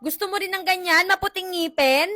Gusto mo rin ng ganyan, maputing ngipin?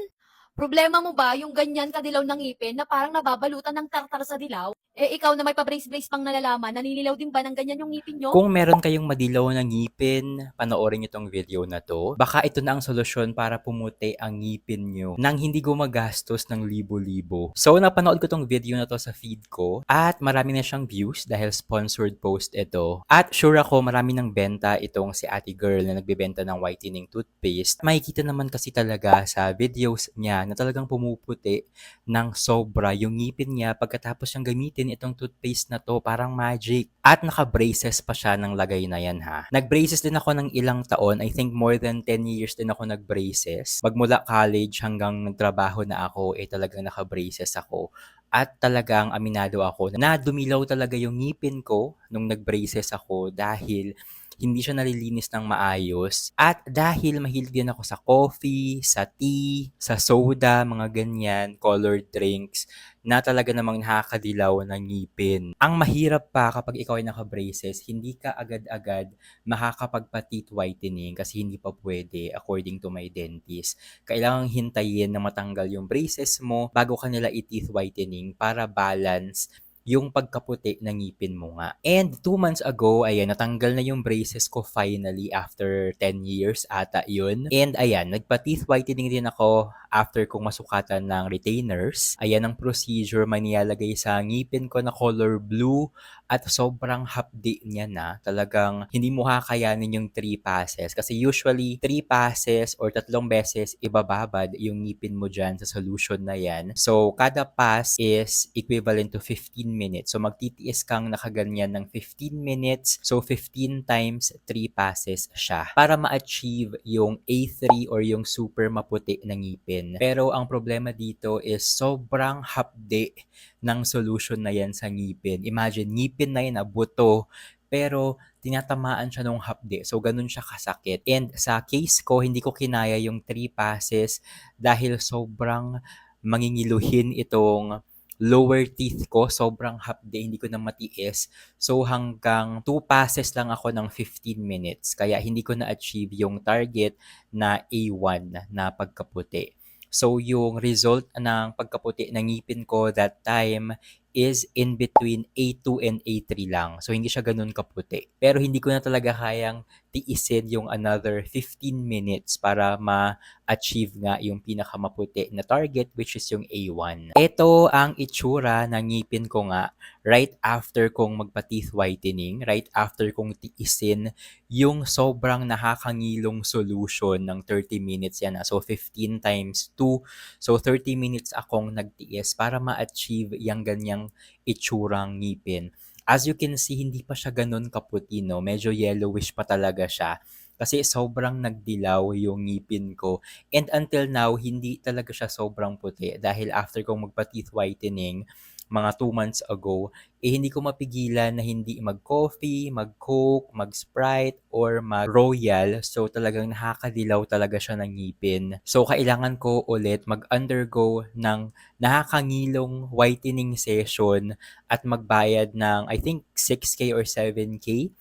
Problema mo ba yung ganyan kadilaw ng ngipin na parang nababalutan ng tartar sa dilaw? Eh ikaw na may pa-brace-brace pang nalalaman, naninilaw din ba ng ganyan yung ngipin nyo? Kung meron kayong madilaw na ngipin, panoorin nyo tong video na to. Baka ito na ang solusyon para pumuti ang ngipin nyo nang hindi gumagastos ng libo-libo. So, napanood ko tong video na to sa feed ko at marami na siyang views dahil sponsored post ito. At sure ako marami ng benta itong si ate girl na nagbebenta ng whitening toothpaste. Makikita naman kasi talaga sa videos niya na talagang pumuputi ng sobra yung ngipin niya pagkatapos siyang gamitin itong toothpaste na to parang magic. At naka-braces pa siya ng lagay na yan ha. Nag-braces din ako ng ilang taon. I think more than 10 years din ako nag-braces. Magmula college hanggang nagtrabaho na ako, eh talagang naka-braces ako. At talagang aminado ako na dumilaw talaga yung ngipin ko nung nag-braces ako dahil hindi siya nalilinis ng maayos. At dahil mahilig din ako sa coffee, sa tea, sa soda, mga ganyan, colored drinks, na talaga namang nakakadilaw ng ngipin. Ang mahirap pa kapag ikaw ay naka-braces, hindi ka agad-agad makakapagpa-teeth whitening kasi hindi pa pwede according to my dentist. Kailangang hintayin na matanggal yung braces mo bago ka nila i-teeth whitening para balance yung pagkaputi ng ngipin mo nga. And two months ago, ayan, natanggal na yung braces ko finally after 10 years ata yun. And ayan, nagpa-teeth whitening din ako after kong masukatan ng retainers. Ayan ang procedure, may nilalagay sa ngipin ko na color blue at sobrang hapdi niya na. Talagang hindi mo kakayanin yung 3 passes. Kasi usually, 3 passes or tatlong beses ibababad yung ngipin mo dyan sa solution na yan. So, kada pass is equivalent to 15 minutes. So, magtitiis kang nakaganyan ng 15 minutes. So, 15 times 3 passes siya. Para ma-achieve yung A3 or yung super maputi na ngipin. Pero ang problema dito is sobrang hapdi ng solution na yan sa ngipin. Imagine, ngipin na yan na buto, pero tinatamaan siya ng hapdi. So, ganun siya kasakit. And sa case ko, hindi ko kinaya yung 3 passes dahil sobrang mangingiluhin itong lower teeth ko. Sobrang hapdi, hindi ko na matiis. So, hanggang 2 passes lang ako ng 15 minutes. Kaya hindi ko na-achieve yung target na A1 na pagkaputi. So, yung result ng pagkaputi ng ngipin ko that time is in between A2 and A3 lang. So, hindi siya ganun kaputi. Pero hindi ko na talaga kayang tiisin yung another 15 minutes para ma-achieve nga yung pinakamaputi na target which is yung A1. Ito ang itsura ng ngipin ko nga right after kong magpa-teeth whitening, right after kong tiisin yung sobrang nakakangilong solution ng 30 minutes yan. So, 15 times 2. So, 30 minutes akong nagtiis para ma-achieve yung ganyang itsurang ngipin. As you can see, hindi pa siya ganun kaputi, no? Medyo yellowish pa talaga siya. Kasi sobrang nagdilaw yung ngipin ko. And until now, hindi talaga siya sobrang puti. Dahil after kong magpa-teeth whitening, mga 2 months ago, eh hindi ko mapigilan na hindi mag-coffee, mag-coke, mag-sprite, or mag-royal. So talagang nakakadilaw talaga siya ng ngipin. So kailangan ko ulit mag-undergo ng nakakangilong whitening session at magbayad ng I think 6K or 7K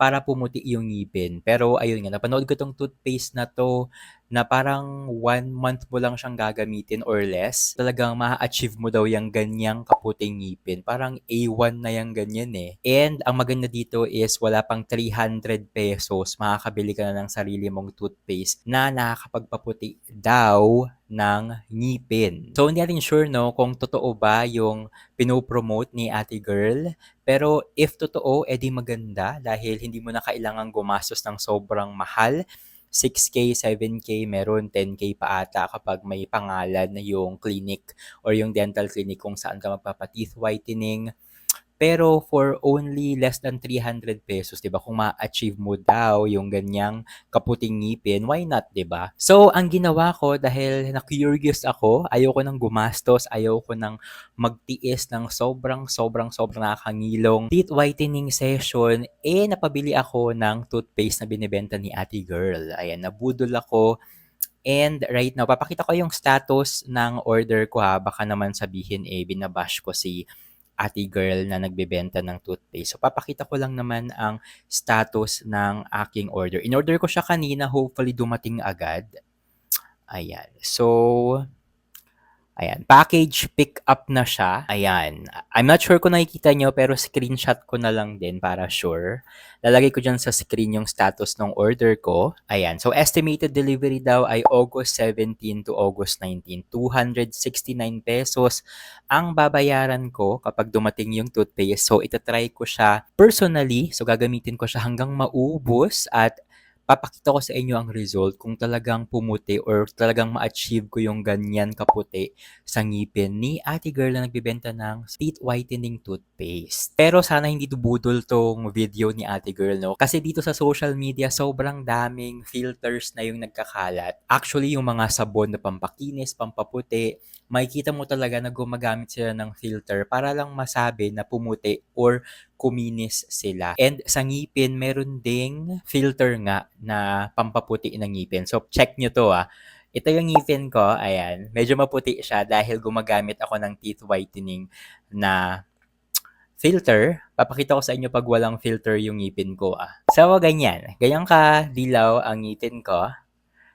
para pumuti yung ngipin. Pero ayun nga, napanood ko tong toothpaste na to na parang one month mo lang siyang gagamitin or less. Talagang ma-achieve mo daw yung ganyang kaputing ngipin. Parang A1 na yung ganyan eh. And ang maganda dito is wala pang 300 pesos. Makakabili ka na ng sarili mong toothpaste na nakakapagpaputi daw ng ngipin. So, hindi natin sure no kung totoo ba yung pinopromote ni ate girl. Pero if totoo, edi maganda dahil hindi mo na kailangan gumastos ng sobrang mahal. 6K, 7K, meron 10K pa ata kapag may pangalan na yung clinic or yung dental clinic kung saan ka magpapa-teeth whitening. Pero for only less than 300 pesos, 'di ba? Kung ma-achieve mo daw yung ganyang kaputing ngipin, why not, 'di ba? So, ang ginawa ko dahil na-curious ako, ayoko nang gumastos, ayoko nang magtiis ng sobrang sobrang sobrang nakakangilong teeth whitening session, eh napabili ako ng toothpaste na binebenta ni Ate Girl. Ayan, nabudol ako. And right now, papakita ko yung status ng order ko ha. Baka naman sabihin eh, binabash ko si ate girl na nagbebenta ng toothpaste. So, papakita ko lang naman ang status ng aking order. In-order ko siya kanina, hopefully dumating agad. Ayan. So, ayan. Package pick up na siya. Ayan. I'm not sure kung nakikita nyo, pero screenshot ko na lang din para sure. Lalagay ko dyan sa screen yung status ng order ko. Ayan. So, estimated delivery daw ay August 17 to August 19. 269 pesos ang babayaran ko kapag dumating yung toothpaste. So, itatry ko siya personally. So, gagamitin ko siya hanggang maubos at papakita ko sa inyo ang result kung talagang pumuti or talagang ma-achieve ko yung ganyan kaputi sa ngipin ni ate girl na nagbibenta ng teeth whitening toothpaste. Pero sana hindi dubudol tong video ni ate girl, no? Kasi dito sa social media, sobrang daming filters na yung nagkakalat. Actually, yung mga sabon na pampakinis, pampaputi, makikita mo talaga na gumagamit sila ng filter para lang masabi na pumuti or kuminis sila. And sa ngipin, meron ding filter nga na pampaputi ng ngipin. So, check nyo to ah. Ito yung ngipin ko, ayan. Medyo maputi siya dahil gumagamit ako ng teeth whitening na filter. Papakita ko sa inyo pag walang filter yung ngipin ko ah. So, ganyan. Ganyan ka dilaw ang ngipin ko.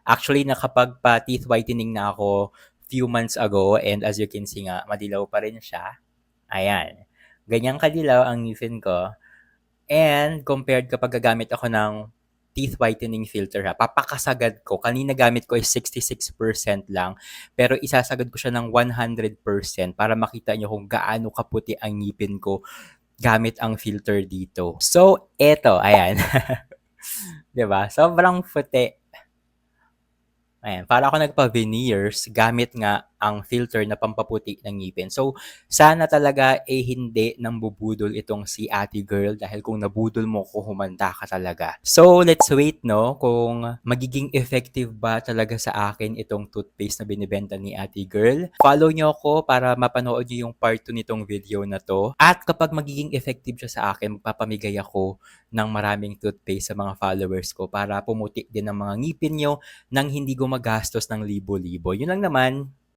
Actually, nakapag pa teeth whitening na ako few months ago and as you can see nga, madilaw pa rin siya. Ayan. Ganyan kadilaw ang ngipin ko. And compared kapag gagamit ako ng teeth whitening filter ha, papakasagad ko. Kanina gamit ko is 66% lang. Pero isasagad ko siya ng 100% para makita nyo kung gaano kaputi ang ngipin ko gamit ang filter dito. So, eto, ayan. ba? Sobrang puti. Ayan, para ako nagpa-veneers gamit nga ang filter na pampaputi ng ngipin. So, sana talaga eh hindi nang bubudol itong si ate girl dahil kung nabudol mo ko, humanda ka talaga. So, let's wait no kung magiging effective ba talaga sa akin itong toothpaste na binibenta ni ate girl. Follow nyo ako para mapanood nyo yung part 2 nitong video na to. At kapag magiging effective siya sa akin, magpapamigay ako ng maraming toothpaste sa mga followers ko para pumuti din ang mga ngipin nyo nang hindi gumagastos ng libo-libo. Yun lang naman.